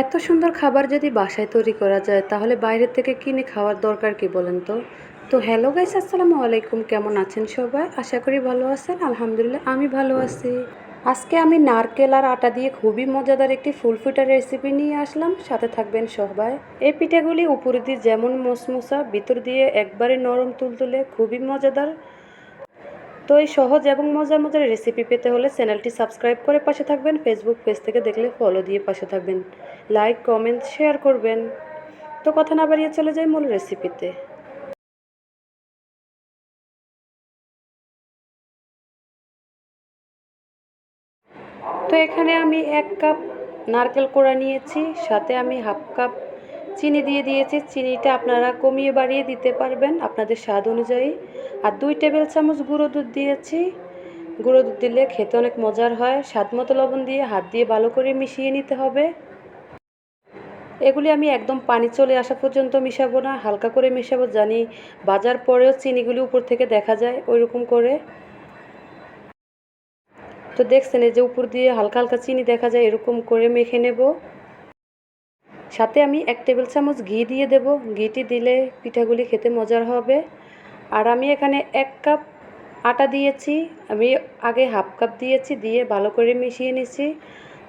এত সুন্দর খাবার যদি বাসায় তৈরি করা যায়, তাহলে বাইরের থেকে কিনে খাওয়ার দরকার কি বলেন তো? তো হ্যালো গাইস, আসসালামু আলাইকুম। কেমন আছেন সবাই? আশা করি ভালো আছেন। আলহামদুলিল্লাহ, আমি ভালো আছি। আজকে আমি নারকেল আর আটা দিয়ে খুবই মজাদার একটি ফুলফুটার রেসিপি নিয়ে আসলাম। সাথে থাকবেন সবাই। এই পিঠাগুলি উপরে দিয়ে যেমন মশমশা ভিতর দিয়ে একবারে নরম তুলতুলে খুবই মজাদার। তো এই সহজ এবং মজার মজার রেসিপি পেতে হলে চ্যানেলটি সাবস্ক্রাইব করে পাশে থাকবেন ফেসবুক পেজ থেকে দেখলে ফলো দিয়ে পাশে থাকবেন। লাইক কমেন্ট শেয়ার করবেন। তো কথা না বাড়িয়ে চলে যাই মূল রেসিপিতে তো। এখানে আমি এক কাপ নারকেল কোড়া নিয়েছি, সাথে আমি হাফ কাপ চিনি দিয়ে দিয়েছি। চিনিটা আপনারা কমিয়ে বাড়িয়ে দিতে পারবেন আপনাদের স্বাদ অনুযায়ী। আর দুই টেবিল চামচ গুঁড়ো দুধ দিয়েছি। গুঁড়ো দুধ দিলে খেতে অনেক মজার হয়। স্বাদ মতো লবণ দিয়ে হাত দিয়ে ভালো করে মিশিয়ে নিতে হবে। এগুলি আমি একদম পানি চলে আসা পর্যন্ত মিশাবো না। হালকা করে মেশাবো জানি বাজার পরেও চিনিগুলি উপর থেকে দেখা যায় ওই রকম করে। তো দেখছেন এই যে উপর দিয়ে হালকা হালকা চিনি দেখা যায় এরকম করে মেখে নেব। সাথে আমি এক টেবিল চামচ ঘি দিয়ে দেব। ঘিটি দিলে পিঠাগুলি খেতে মজার হবে। আর আমি এখানে এক কাপ আটা দিয়েছি। আমি আগে হাফ কাপ দিয়েছি, দিয়ে ভালো করে মিশিয়ে নিছি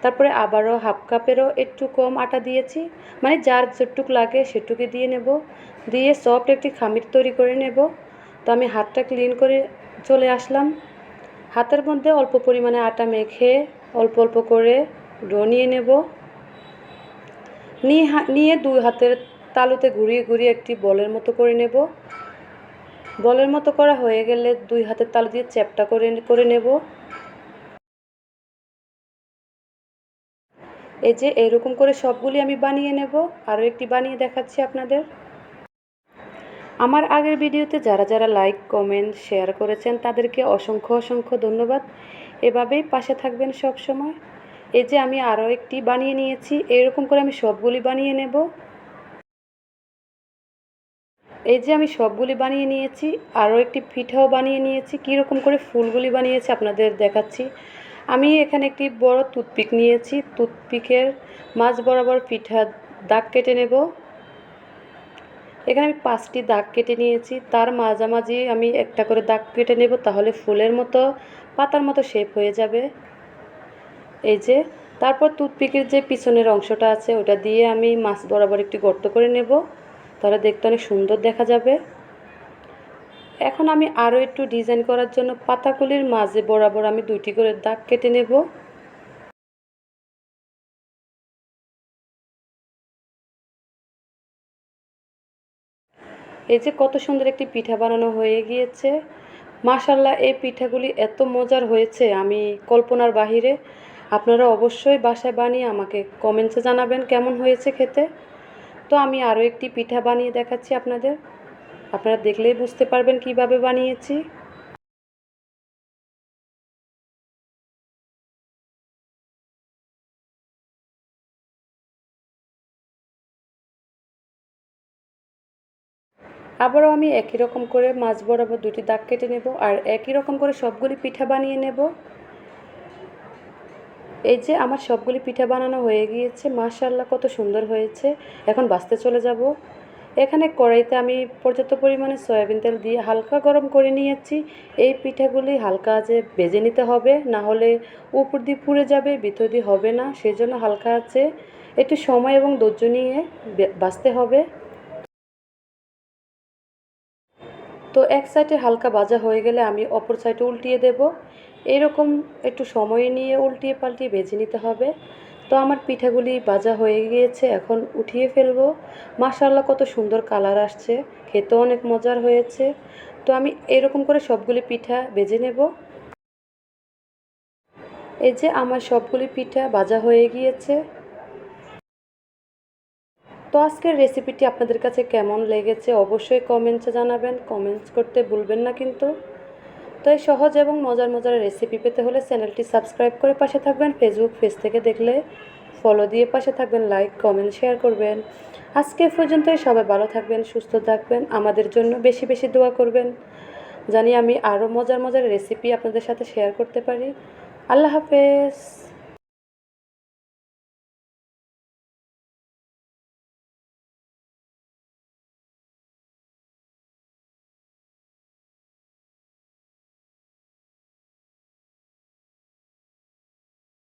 তারপরে আবারও হাফ কাপেরও একটু কম আটা দিয়েছি। মানে যার যেটুক লাগে সেটুকু দিয়ে নেব। দিয়ে সফট একটি খামির তৈরি করে নেব। তো আমি হাতটা ক্লিন করে চলে আসলাম। হাতের মধ্যে অল্প পরিমাণে আটা মেখে অল্প অল্প করে ডো নিয়ে নেব। নিয়ে নিয়ে দুই হাতের তালুতে ঘুরিয়ে ঘুরিয়ে একটি বলের মতো করে নেব। বলের মতো করা হয়ে গেলে দুই হাতের তালু দিয়ে চ্যাপটা করে করে নেব। এই যে এরকম করে সবগুলি আমি বানিয়ে নেব। আরও একটি বানিয়ে দেখাচ্ছি আপনাদের। আমার আগের ভিডিওতে যারা যারা লাইক, কমেন্ট, শেয়ার করেছেন তাদেরকে অসংখ্য অসংখ্য ধন্যবাদ। এভাবেই পাশে থাকবেন সব সময় এই যে আমি আরও একটি বানিয়ে নিয়েছি, এরকম করে আমি সবগুলি বানিয়ে নেব। এই যে আমি সবগুলি বানিয়ে নিয়েছি, আরও একটি পিঠাও বানিয়ে নিয়েছি, কীরকম করে ফুলগুলি বানিয়েছি আপনাদের দেখাচ্ছি। আমি এখানে একটি বড় টুথপিক নিয়েছি, টুথপিকের মাছ বরাবর পিঠা দাগ কেটে নেব। এখানে আমি পাঁচটি দাগ কেটে নিয়েছি, তার মাঝামাঝি আমি একটা করে দাগ কেটে নেব, তাহলে ফুলের মতো, পাতার মতো শেপ হয়ে যাবে। এই যে, তারপর টুথপিকের যে পিছনের অংশটা আছে, ওটা দিয়ে আমি মাছ বরাবর একটি গর্ত করে নেব। তাহলে দেখতে অনেক সুন্দর দেখা যাবে। এখন আমি আরও একটু ডিজাইন করার জন্য পাতাগুলির মাঝে বরাবর আমি দুইটি করে দাগ কেটে নেব। এই যে কত সুন্দর একটি পিঠা বানানো হয়ে গিয়েছে। মাশাল্লাহ এই পিঠাগুলি এত মজার হয়েছে আমি কল্পনার বাহিরে। আপনারা অবশ্যই বাসায় বানিয়ে আমাকে কমেন্টসে জানাবেন কেমন হয়েছে খেতে। তো আমি আরও একটি পিঠা বানিয়ে দেখাচ্ছি আপনাদের। আপনারা দেখলেই বুঝতে পারবেন কীভাবে বানিয়েছি। আবারও আমি একই রকম করে মাছ বরাবর দুটি দাগ কেটে নেব আর একই রকম করে সবগুলি পিঠা বানিয়ে নেব। এই যে আমার সবগুলি পিঠা বানানো হয়ে গিয়েছে মাশাল্লাহ কত সুন্দর হয়েছে। এখন বাঁচতে চলে যাব। এখানে কড়াইতে আমি পর্যাপ্ত পরিমাণে সয়াবিন তেল দিয়ে হালকা গরম করে নিয়েছি। এই পিঠাগুলি হালকা আছে বেজে নিতে হবে, না হলে উপর দিয়ে পুড়ে যাবে, ভিতর দিয়ে হবে না, সেজন্য হালকা আছে। একটু সময় এবং ধৈর্য নিয়ে বাঁচতে হবে। তো এক সাইডে হালকা ভাজা হয়ে গেলে আমি অপর সাইডে উল্টিয়ে দেব। এরকম একটু সময় নিয়ে উল্টিয়ে পাল্টিয়ে ভেজে নিতে হবে। তো আমার পিঠাগুলি ভাজা হয়ে গিয়েছে, এখন উঠিয়ে ফেলব। মাশাল্লাহ কত সুন্দর কালার আসছে, খেতেও অনেক মজার হয়েছে। তো আমি এরকম করে সবগুলি পিঠা ভেজে নেব। এই যে আমার সবগুলি পিঠা ভাজা হয়ে গিয়েছে। তো আজকের রেসিপিটি আপনাদের কাছে কেমন লেগেছে অবশ্যই কমেন্টসে জানাবেন। কমেন্টস করতে ভুলবেন না কিন্তু। তো এই সহজ এবং মজার মজার রেসিপি পেতে হলে চ্যানেলটি সাবস্ক্রাইব করে পাশে থাকবেন। ফেসবুক পেজ থেকে দেখলে ফলো দিয়ে পাশে থাকবেন লাইক কমেন্ট শেয়ার করবেন। আজকে পর্যন্তই। সবাই ভালো থাকবেন, সুস্থ থাকবেন, আমাদের জন্য বেশি বেশি দোয়া করবেন। জানি আমি আরও মজার মজার রেসিপি আপনাদের সাথে শেয়ার করতে পারি। আল্লাহ হাফেজ।